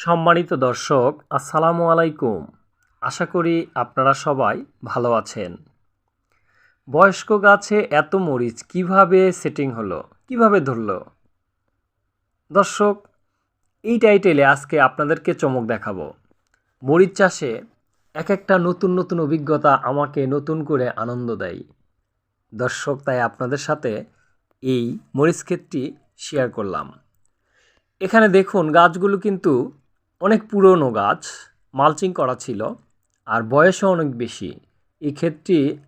সম্মানিত দর্শক, আসসালামু আলাইকুম। আশা করি আপনারা সবাই ভালো আছেন। বয়স্ক গাছে এত মরিচ কীভাবে সেটিং হলো, কীভাবে ধরলো? দর্শক, এই টাইটেলে আজকে আপনাদেরকে চমক দেখাবো। মরিচ চাষে এক একটা নতুন নতুন অভিজ্ঞতা আমাকে নতুন করে আনন্দ দেয়। দর্শক, তাই আপনাদের সাথে এই মরিচ ক্ষেতটি শেয়ার করলাম। এখানে দেখুন, গাছগুলো কিন্তু অনেক পুরনো গাছ, মালচিং করা ছিল আর বয়সও অনেক বেশি। এই ক্ষেতটি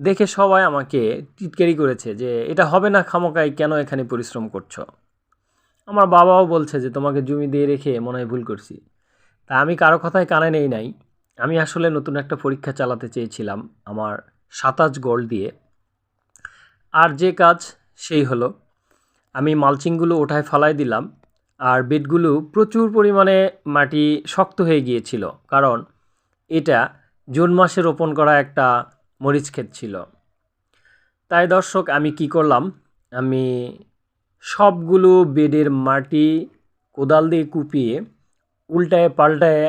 দেখে সবাই আমাকে টিটকারি করেছে যে, এটা হবে না খামোকাই, কেন এখানে পরিশ্রম করছ? আমার বাবাও বলছে যে, তোমাকে জমি দিয়ে রেখে মনে হয় ভুল করছি। তা আমি কারও কথায় কানে নেই নাই। আমি আসলে নতুন একটা পরীক্ষা চালাতে চেয়েছিলাম আমার সাতাশ গোল্ড দিয়ে। আর যে কাজ, সেই হলো। আমি মালচিংগুলো ওঠায় ফালাই দিলাম। আর বেডগুলো প্রচুর পরিমাণে মাটি শক্ত হয়ে গিয়েছিল, কারণ এটা জুন মাসে রোপণ করা একটা মরিচ ক্ষেত ছিল। তাই দর্শক, আমি কি করলাম? আমি সবগুলো বেডের মাটি কোদাল দিয়ে কুপিয়ে উল্টায় পাল্টায়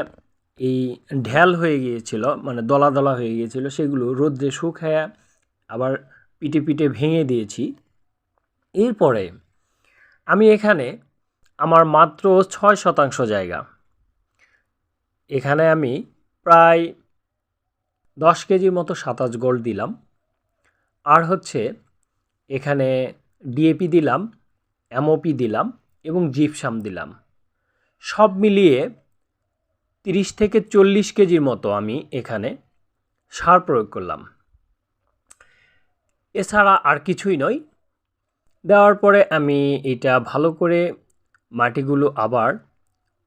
এই ঢ্যাল হয়ে গিয়েছিল মানে দলা দলা হয়ে গিয়েছিল, সেগুলো রোদ্রে শুকায় আবার পিটে পিটে ভেঙে দিয়েছি। এরপরে আমি এখানে আমার মাত্র ছয় শতাংশ জায়গা। এখানে আমি প্রায় দশ কেজির মতো সাতাশ গোল্ড দিলাম। আর হচ্ছে এখানে ডিএপি দিলাম, এমওপি দিলাম এবং জিপসাম দিলাম। সব মিলিয়ে তিরিশ থেকে চল্লিশ কেজির মতো আমি এখানে সার প্রয়োগ করলাম। এছাড়া আর কিছুই নয়। দেওয়ার পরে আমি এটা ভালো করে মাটিগুলো আবার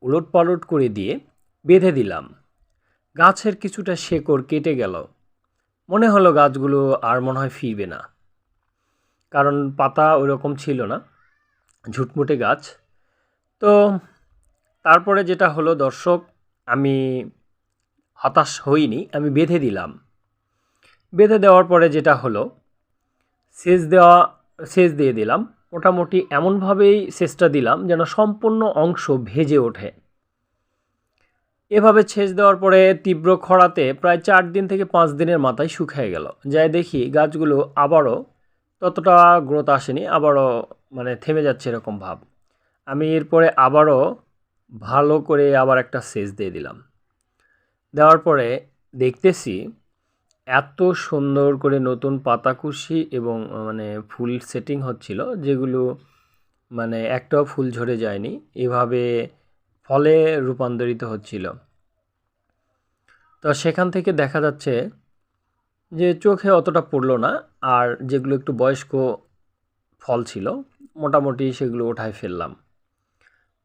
উলট পালট করে দিয়ে বেঁধে দিলাম। গাছের কিছুটা শেকড় কেটে গেল। মনে হলো গাছগুলো আর মনে হয় ফিরবে না। কারণ পাতা ওইরকম ছিল না, ঝুটমুটে গাছ। তো তারপরে যেটা হলো, দর্শক, আমি হতাশ হইনি, আমি বেঁধে দিলাম। বেঁধে দেওয়ার পরে যেটা হলো, সেচ দেওয়া, সেচ দিয়ে দিলাম। মোটামুটি এমনভাবেই সেচটা দিলাম যেন সম্পূর্ণ অংশ ভেজে ওঠে। এভাবে সেচ দেওয়ার পরে তীব্র খরাতে প্রায় চার দিন থেকে পাঁচ দিনের মাথায় শুকিয়ে গেল। যাই দেখি গাছগুলো আবারও ততটা গ্রোথ আসেনি, আবারও মানে থেমে যাচ্ছে এরকম ভাব। আমি এরপরে আবারও ভালো করে আবার একটা সেচ দিয়ে দিলাম। দেওয়ার পরে দেখতেছি এত সুন্দর করে নতুন পাতাকুশি এবং মানে ফুল সেটিং হচ্ছিল যেগুলো মানে একটাও ফুল ঝরে যায়নি, এভাবে ফলে রূপান্তরিত হচ্ছিল। তো সেখান থেকে দেখা যাচ্ছে যে চোখে অতটা পড়ল না আর যেগুলো একটু বয়স্ক ফল ছিল, মোটামুটি সেগুলো ওঠায় ফেললাম।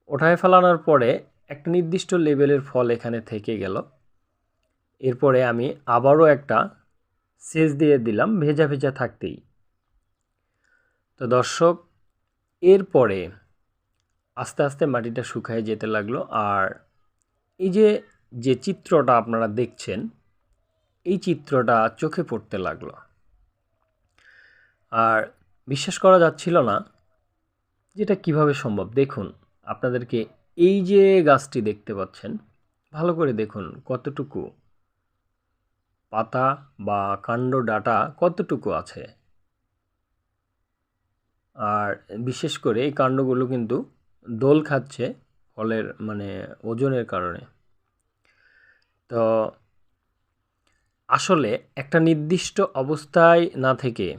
ওঠায় ফেলানোর পরে একটা নির্দিষ্ট লেভেলের ফল এখানে থেকে গেল। এরপরে আমি আবারও একটা সেচ দিয়ে দিলাম ভেজা ভেজা থাকতেই। তো দর্শক, এরপরে আস্তে আস্তে মাটিটা শুকায় যেতে লাগল আর এই যে যে চিত্রটা আপনারা দেখছেন, এই চিত্রটা চোখে পড়তে লাগল। আর বিশ্বাস করা যাচ্ছিল না যেটা কীভাবে সম্ভব। দেখুন, আপনাদেরকে এই যে গাছটি দেখতে পাচ্ছেন, ভালো করে দেখুন কতটুকু পাতা বা কাণ্ড ডাটা কতটুকু আছে? আর বিশেষ করে এই কাণ্ডগুলো কিন্তু দোল খাচ্ছে ফলের মানে ওজনের কারণে। তো আসলে একটা নির্দিষ্ট অবস্থায় না থেকে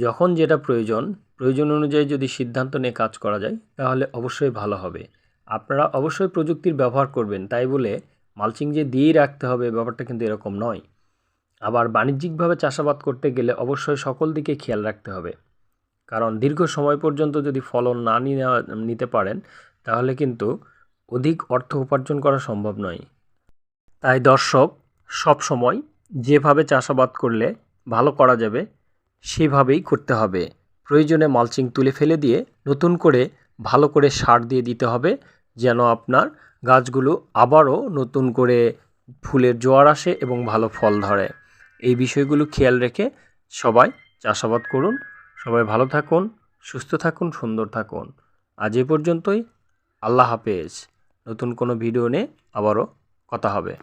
যখন যেটা প্রয়োজন প্রয়োজন অনুযায়ী যদি সিদ্ধান্ত নিয়ে কাজ করা যায়, তাহলে অবশ্যই ভালো হবে। আপনারা অবশ্যই প্রযুক্তির ব্যবহার করবেন, তাই বলে মালচিং যে দিয়েই রাখতে হবে ব্যাপারটা কিন্তু এরকম নয়। আবার বাণিজ্যিকভাবে চাষাবাদ করতে গেলে অবশ্যই সকল দিকে খেয়াল রাখতে হবে। কারণ দীর্ঘ সময় পর্যন্ত যদি ফলন না নিতে পারেন, তাহলে কিন্তু অধিক অর্থ উপার্জন করা সম্ভব নয়। তাই দর্শক সব সময় যেভাবে চাষাবাদ করলে ভালো করা যাবে, সেভাবেই করতে হবে। প্রয়োজনে মালচিং তুলে ফেলে দিয়ে নতুন করে ভালো করে সার দিয়ে দিতে হবে, যেন আপনার গাছগুলো আবারও নতুন করে ফুলের জোয়ার আসে এবং ভালো ফল ধরে। এই বিষয়গুলো খেয়াল রেখে সবাই চাষাবাদ করুন। সবাই ভালো থাকুন, সুস্থ থাকুন, সুন্দর থাকুন। আজ এ পর্যন্তই। আল্লাহ হাফেজ। নতুন কোনো ভিডিও নিয়ে আবারও কথা হবে।